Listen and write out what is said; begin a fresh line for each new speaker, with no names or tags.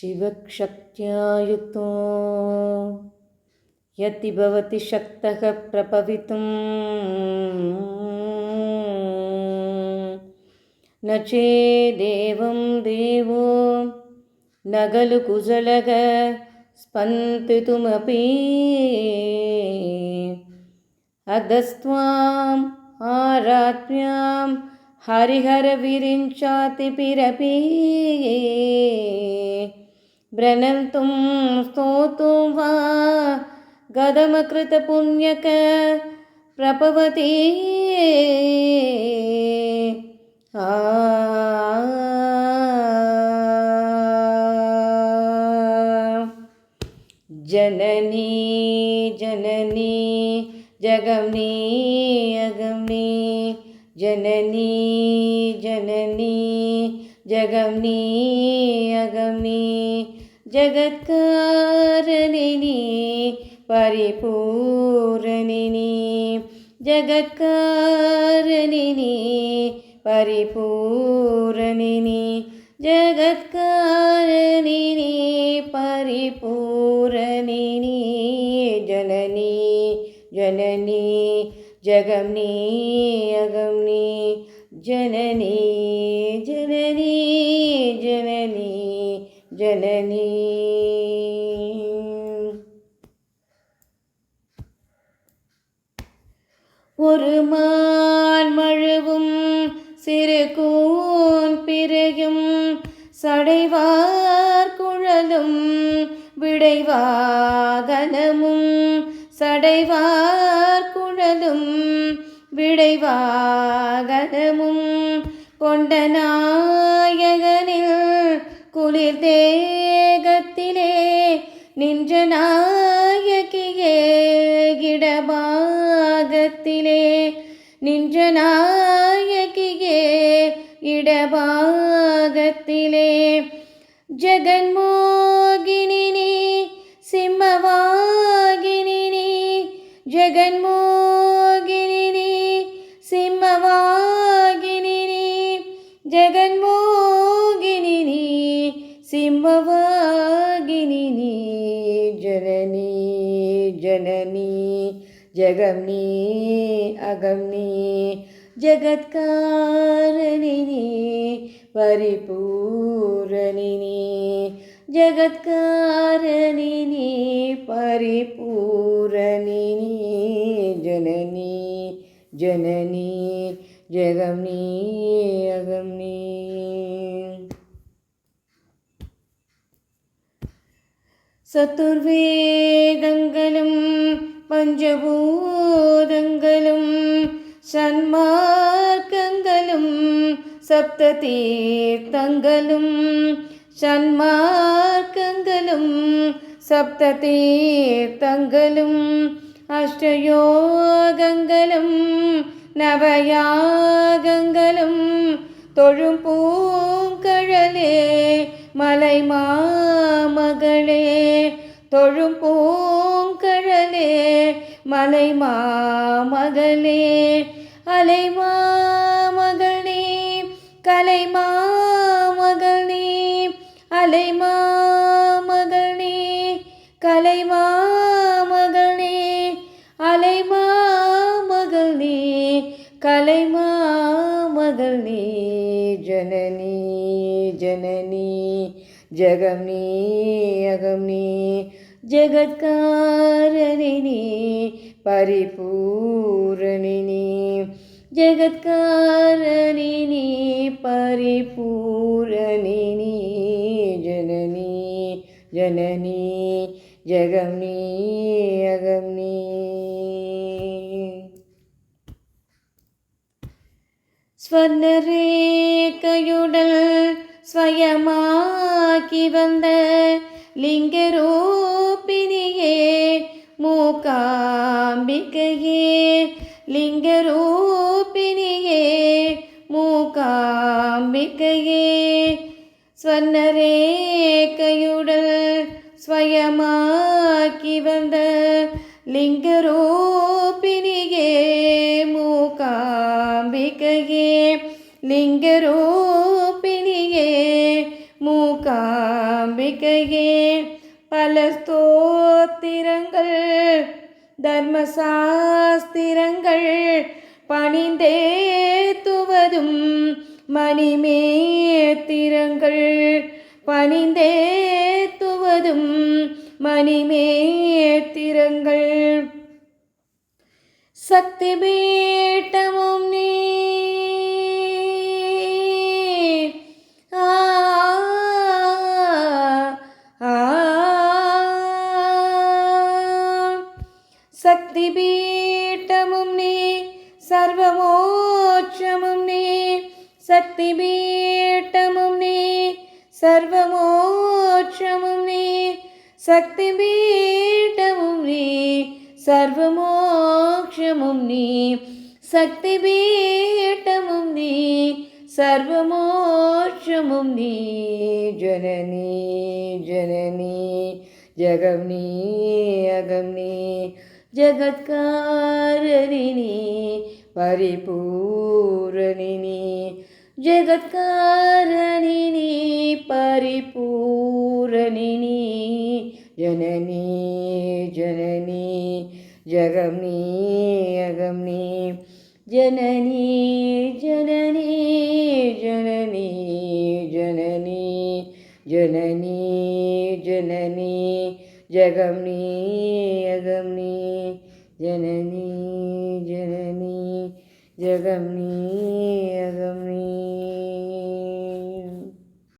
शिवशक्त्या युक्तो यति भवति शक्तः प्रपवितुं। न चेदेवं देवो न खलु कुशलः स्पन्दितुमपि। अधस्त्वाम् आरात्म्यां हरिहरविरिञ्चातिपिरपि भ्रनन्तुं स्तोतुं वा। गदमकृतपुण्यक प्रपवति। जननी जननी जगमनी अगमनी। जननी जननी जगमनी अगमनी। జగత్కారణిని పరిపూరణిని. జగత్కారణిని పరిపూరణిని. జగత్కారణిని పరిపూరణిని. జనని జనని జగమ్ని అగమ్ని. జనని జ சிறு கூன் பிறையும் சடைவார் குழலும் விடைவாகனமும் சடைவார் குழலும் விடைவாகனமும் கொண்ட நாயகனில் குளிர் தேகத்திலே நின்ற நாயகியே கிடபாகத்திலே நின்ற நாய ಕಿಲೆ ಜಗನ್ಮೋಗಿನಿ ಸಿಂಹವಾಗಿನಿ ಜಗನ್ಮೋಗಿನಿ ಸಿಂಹವಾಗಿನಿ ಜಗನ್ಮೋಗಿನಿ ಸಿಂಹವಾಗಿನಿ ಜನನಿ ಜನನಿ ಜಗಮ್ನಿ ಅಗಮ್ನಿ ಜಗತ್ಕಾರಿಣಿ പരിപൂരണിനി ജഗത്കാരണിനി പരിപൂരണിനി ജനനി ജനനി ജഗംനി അഗംനി സതുർവേദങ്ങളും പഞ്ചഭൂതങ്ങളും സന്മാർഗങ്ങളും സപ്തതീർത്ഥങ്ങളും ഷൺമാർഗങ്ങളും സപ്തതീർത്ഥങ്ങളും അഷ്ടയോഗങ്ങളും നവയാഗങ്ങളും തൊഴും പൂങ്കഴലേ മലൈമാമകളേ തൊഴും പൂങ്കഴലേ മലൈമാമകളേ അലൈമാ ஜெகம் நீ அகம் நீ. ஜகத்காரணி பரிபூரணி ஜகத்காரணி பரிபூரணி ஜனனி ஜனனி. ஜெகம் நீ அகம் நீ. ஸ்வர்ணரேகையுடல் ஸ்வயமாக்கி வந்த லிங்கரூபிணியே மூகாம்பிகையே லிங்கரூபிணியே மூகாம்பிகையே ஸ்வர்ணரேகையுடல் ஸ்வயமாக்கி வந்த லிங்கரூபிணியே லிங்கரூபிணியே மூகாம்பிகையே பல ஸ்தோத்திரங்கள் தர்மசாஸ்திரங்கள் பணிந்தேத்துவதும் மணிமேத்திரங்கள் பணிந்தேத்துவதும் மணிமேத்திரங்கள் சக்தி சக்தி பீட்டமும் நீ சர்வமோட்சமும் நீ சக்தி பீட்டமும் நீ சர்வமோக்ஷமும் நீ சக்தி பீட்டமும் நீ சர்வமோட்சமும் நீ ஜனனி ஜனனி ஜகம் நீ அகம் நீ ஜகத்காரிணி பரிபூரணினி जगत्कारणिनी, परिपूरणिनी, जननी जननी, जगमनी अगमनी जननी जननी जननी जननी जननी जननी, जगमनी अगमनी जननी जननी ജഗം നീ അകം നീ